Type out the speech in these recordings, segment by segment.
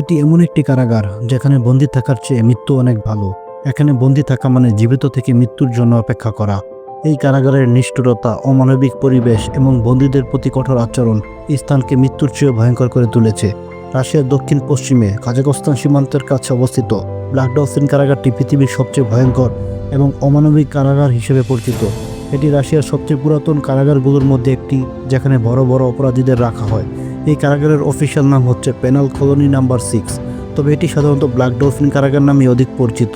এটি এমন একটি কারাগার যেখানে বন্দি থাকার চেয়ে মৃত্যু অনেক ভালো। এখানে বন্দি থাকা মানে জীবিত থেকে মৃত্যুর জন্য অপেক্ষা করা। এই কারাগারের নিষ্ঠুরতা, অমানবিক পরিবেশ এবং বন্দীদের প্রতি কঠোর আচরণ এই স্থানকে মৃত্যুর চেয়ে ভয়ঙ্কর করে তুলেছে। রাশিয়ার দক্ষিণ পশ্চিমে কাজাকস্তান সীমান্তের কাছে অবস্থিত ব্ল্যাক ডলফিন কারাগারটি পৃথিবীর সবচেয়ে ভয়ঙ্কর এবং অমানবিক কারাগার হিসেবে পরিচিত। এটি রাশিয়ার সবচেয়ে পুরাতন কারাগারগুলোর মধ্যে একটি, যেখানে বড় বড় অপরাধীদের রাখা হয়। এই কারাগারের অফিসিয়াল নাম হচ্ছে পেনাল কলোনি নাম্বার সিক্স, তবে এটি সাধারণত ব্ল্যাক ডলফিন কারাগার নামে অধিক পরিচিত।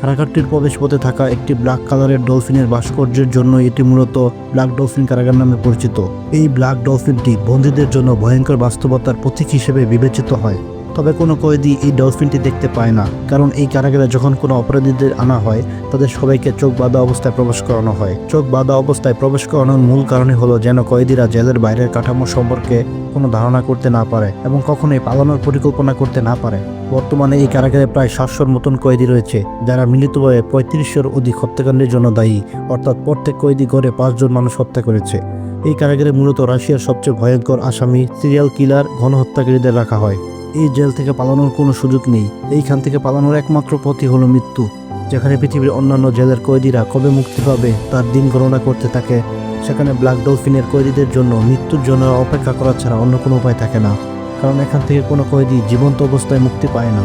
কারাগারটির প্রবেশপথে থাকা একটি ব্ল্যাক কালারের ডলফিনের ভাস্কর্যের জন্য এটি মূলত ব্ল্যাক ডলফিন কারাগার নামে পরিচিত। এই ব্ল্যাক ডলফিনটি বন্দীদের জন্য ভয়ঙ্কর বাস্তবতার প্রতীক হিসেবে বিবেচিত হয়। তবে কোনো কয়েদি এই ডলফিনটি দেখতে পায় না, কারণ এই কারাগারে যখন কোনো অপরাধীদের আনা হয়, তাদের সবাইকে চোখ বাঁধা অবস্থায় প্রবেশ করানো হয়। চোখ বাঁধা অবস্থায় প্রবেশ করানোর মূল কারণই হলো যেন কয়েদিরা জেলের বাইরের কাঠামো সম্পর্কে কোনো ধারণা করতে না পারে এবং কখনোই পালানোর পরিকল্পনা করতে না পারে। বর্তমানে এই কারাগারে প্রায় সাতশোর মতন কয়েদি রয়েছে, যারা মিলিতভাবে পঁয়ত্রিশশোর অধিক হত্যাকাণ্ডের জন্য দায়ী, অর্থাৎ প্রত্যেক কয়েদি গড়ে পাঁচজন মানুষ হত্যা করেছে। এই কারাগারে মূলত রাশিয়ার সবচেয়ে ভয়ঙ্কর আসামি, সিরিয়াল কিলার, গণহত্যাকারীদের রাখা হয়। এই জেল থেকে পালানোর কোনো সুযোগ নেই। এইখান থেকে পালানোর একমাত্র পথই হলো মৃত্যু, যেখানে পৃথিবীর অন্যান্য জেলের কয়েদিরা কবে মুক্তি পাবে, তার দিন গণনা করতে থাকে। সেখানে ব্ল্যাক ডলফিনের কয়েদিদের জন্য মৃত্যুর জন্য অপেক্ষা করা ছাড়া অন্য কোনো উপায় থাকে না, কারণ এখান থেকে কোনো কয়েদি জীবন্ত অবস্থায় মুক্তি পায় না।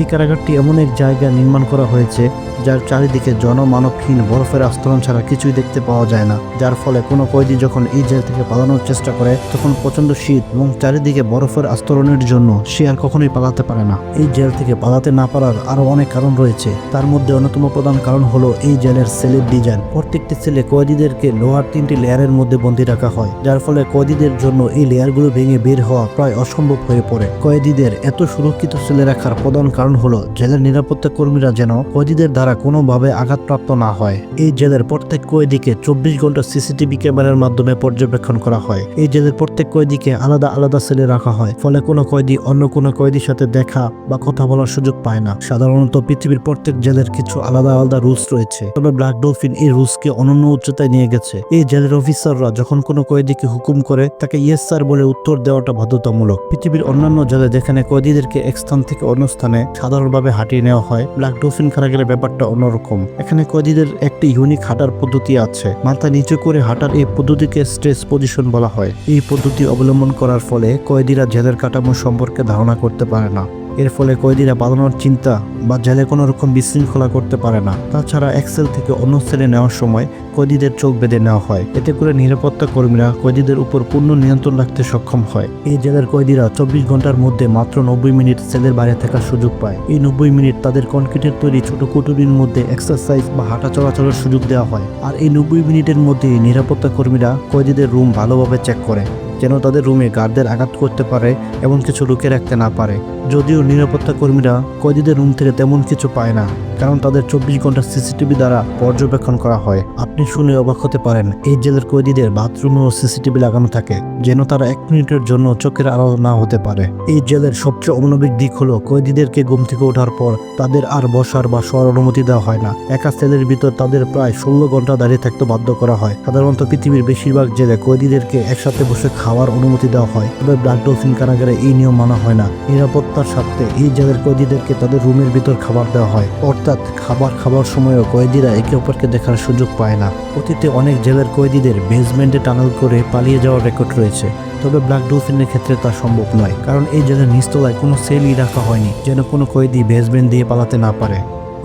এই কারাগারটি এমন এক জায়গা নির্মাণ করা হয়েছে যার চারিদিকে জনমানবহীন বরফের আস্তরণ ছাড়া কিছুই দেখতে পাওয়া যায় না। যার ফলে কোনো কয়েদি যখন এই জেল থেকে পালানোর চেষ্টা করে, তখন প্রচণ্ড শীত এবং চারিদিকে বরফের আস্তরণের জন্য সে আর কখনোই পালাতে পারে না। এই জেল থেকে পালাতে না পারার আরও অনেক কারণ রয়েছে। তার মধ্যে অন্যতম প্রধান কারণ হলো এই জেলের সেলের ডিজাইন। প্রত্যেকটি সেলে কয়েদিদেরকে লোহার তিনটি লেয়ারের মধ্যে বন্দী রাখা হয়, যার ফলে কয়েদিদের জন্য এই লেয়ারগুলো ভেঙে বের হওয়া প্রায় অসম্ভব হয়ে পড়ে। কয়েদিদের এত সুরক্ষিত সেলে রাখার প্রধান কারণ হলো জেলের নিরাপত্তা কর্মীরা যেন কয়েদিদের দ্বারা কোনোভাবে আঘাতপ্রাপ্ত না হয়। এই জেলের প্রত্যেক কয়েদিকে চব্বিশ ঘণ্টা সিসিটিভি ক্যামেরার মাধ্যমে পর্যবেক্ষণ করা হয়। এই জেলের প্রত্যেক কয়েদিকে আলাদা আলাদা সেলে রাখা হয়, ফলে কোনো কয়েদি অন্য কোনো কয়েদির সাথে দেখা বা কথা বলার সুযোগ পায় না। সাধারণত পৃথিবীর প্রত্যেক জেলের কিছু আলাদা আলাদা রুলস রয়েছে। তবে ব্ল্যাক ডলফিন এই রুলসকে অনন্য উচ্চতায় নিয়ে গেছে। এই জেলের অফিসাররা যখন কোনো কয়েদিকে হুকুম করে, তাকে ইয়েস স্যার বলে উত্তর দেওয়াটা বাধ্যতামূলক। পৃথিবীর অন্যান্য জেলে যেখানে কয়েদিদেরকে এক স্থান থেকে অন্য স্থানে সাধারণভাবে হাঁটিয়ে নেওয়া হয়, ব্ল্যাক ডলফিন কারাগারের ব্যাপারটা অন্যরকম। এখানে কয়েদিদের একটি ইউনিক হাঁটার পদ্ধতি আছে। মাথা নিচু করে হাঁটার এই পদ্ধতিকে স্ট্রেস পজিশন বলা হয়। এই পদ্ধতি অবলম্বন করার ফলে কয়েদিরা জেলের কাঠামো সম্পর্কে ধারণা করতে পারে না। এর ফলে কয়েদিরা পালানোর চিন্তা বা জেলে কোনো রকম বিশৃঙ্খলা করতে পারে না। তাছাড়া এক্সেল থেকে অন্য সেলে নেওয়ার সময় কয়েদিদের চোখ বেঁধে নেওয়া হয়। এতে করে নিরাপত্তা কর্মীরা কয়েদিদের উপর পূর্ণ নিয়ন্ত্রণ রাখতে সক্ষম হয়। এই জেলের কয়েদিরা চব্বিশ ঘণ্টার মধ্যে মাত্র নব্বই মিনিট সেলের বাইরে থাকার সুযোগ পায়। এই নব্বই মিনিট তাদের কনক্রিটের তৈরি ছোট কুটুরির মধ্যে এক্সারসাইজ বা হাঁটা চলাচলের সুযোগ দেওয়া হয়। আর এই নব্বই মিনিটের মধ্যে নিরাপত্তা কর্মীরা কয়েদিদের রুম ভালোভাবে চেক করে। যেন তাদের রুমে গার্ডদের আঘাত করতে পারে এমন কিছু লুকিয়ে রাখতে না পারে। যদিও নিরাপত্তা কর্মীরা কয়েদিদের রুম থেকে তেমন কিছু পায় না। কারণ তাদের চব্বিশ ঘণ্টা সিসিটিভি দ্বারা পর্যবেক্ষণ করা হয়। আপনি শুনে অবাক হতে পারেন, এই জেলের কয়েদিদের বাথরুমেও সিসিটিভি লাগানো থাকে, যেন তারা এক মিনিটের জন্য চোখের আড়াল না হতে পারে। এই জেলের সবচেয়ে অমানবিক দিক হলো, কয়েদিদেরকে ঘুম থেকে ওঠার পর তাদের আর বসার বা শোয়ার অনুমতি দেওয়া হয় না। একা সেলের ভিতর তাদের প্রায় ষোলো ঘণ্টা দাঁড়িয়ে থাকতে বাধ্য করা হয়। সাধারণত পৃথিবীর বেশিরভাগ জেলে কয়েদিদেরকে একসাথে বসে খাওয়ার অনুমতি দেওয়া হয়। তবে ব্ল্যাক ডলফিন কারাগারে এই নিয়ম মানা হয় না। নিরাপত্তার স্বার্থে এই জেলের কয়েদিদেরকে তাদের রুমের ভিতর খাবার দেওয়া হয়। অর্থাৎ খাবার খাবার সময়ও কয়েদিরা একে অপরকে দেখার সুযোগ পায় না। অতীতে অনেক জেলের কয়েদিদের বেসমেন্টে টানেল করে পালিয়ে যাওয়ার রেকর্ড রয়েছে। তবে ব্ল্যাক ডলফিনের ক্ষেত্রে তা সম্ভব নয়, কারণ এই জেলের নিচতলায় কোনো সেলই রাখা হয়নি, যেন কোনো কয়েদি বেসমেন্ট দিয়ে পালাতে না পারে।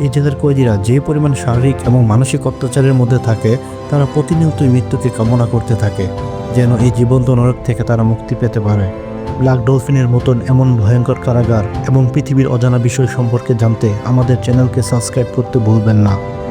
এই জেলের কয়েদিরা যে পরিমাণ শারীরিক এবং মানসিক অত্যাচারের মধ্যে থাকে, তারা প্রতিনিয়তই মৃত্যুকে কামনা করতে থাকে, যেন এই জীবন্ত নরক থেকে তারা মুক্তি পেতে পারে। ব্ল্যাক ডলফিনের মতন এমন ভয়ঙ্কর কারাগার এবং পৃথিবীর অজানা বিষয় সম্পর্কে জানতে আমাদের চ্যানেলকে সাবস্ক্রাইব করতে ভুলবেন না।